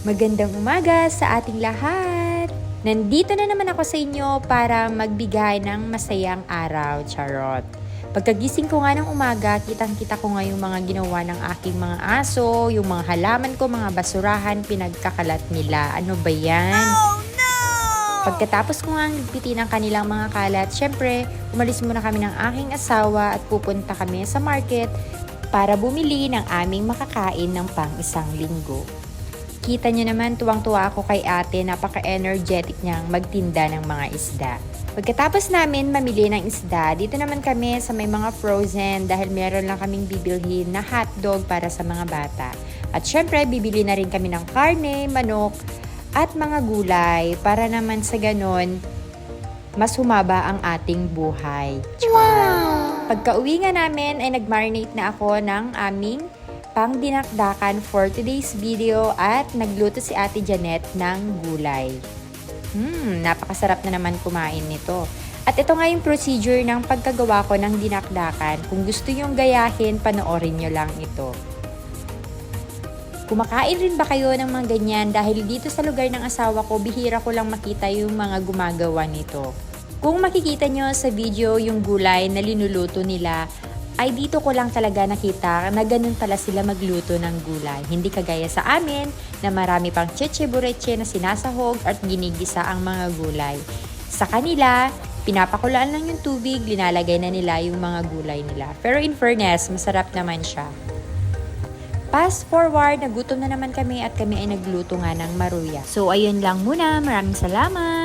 Magandang umaga sa ating lahat! Nandito na naman ako sa inyo para magbigay ng masayang araw, charot. Pagkagising ko nga ng umaga, kitang-kita ko nga yung mga ginawa ng aking mga aso, yung mga halaman ko, mga basurahan, pinagkakalat nila. Ano ba yan? Pagkatapos ko nga nagpitin ang kanilang mga kalat, syempre, umalis muna kami ng aking asawa at pupunta kami sa market para bumili ng aming makakain ng pang isang linggo. Kita nyo naman, tuwang-tuwa ako kay ate, napaka-energetic niyang magtinda ng mga isda. Pagkatapos namin mamili ng isda, dito naman kami sa may mga frozen dahil meron lang kaming bibilhin na hotdog para sa mga bata. At syempre, bibili na rin kami ng karne, manok, at mga gulay para naman sa ganon, mas humaba ang ating buhay. Wow! Pagka uwi nga namin ay nag-marinate na ako ng aming pang dinakdakan for today's video at nagluto si Ate Janet ng gulay. Hmm, napakasarap na naman kumain nito. At ito nga yung procedure ng pagkagawa ko ng dinakdakan. Kung gusto yung gayahin, panoorin nyo lang ito. Kumakain rin ba kayo ng mga ganyan dahil dito sa lugar ng asawa ko, bihira ko lang makita yung mga gumagawa nito. Kung makikita nyo sa video yung gulay na linuluto nila, ay dito ko lang talaga nakita na ganun pala sila magluto ng gulay. Hindi kagaya sa amin na marami pang cheche na sinasahog at ginigisa ang mga gulay. Sa kanila, pinapakulaan lang yung tubig, linalagay na nila yung mga gulay nila. Pero in fairness, masarap naman siya. Fast forward, nagutom na naman kami at kami ay nagluto nga ng maruya. So ayun lang muna, maraming salamat!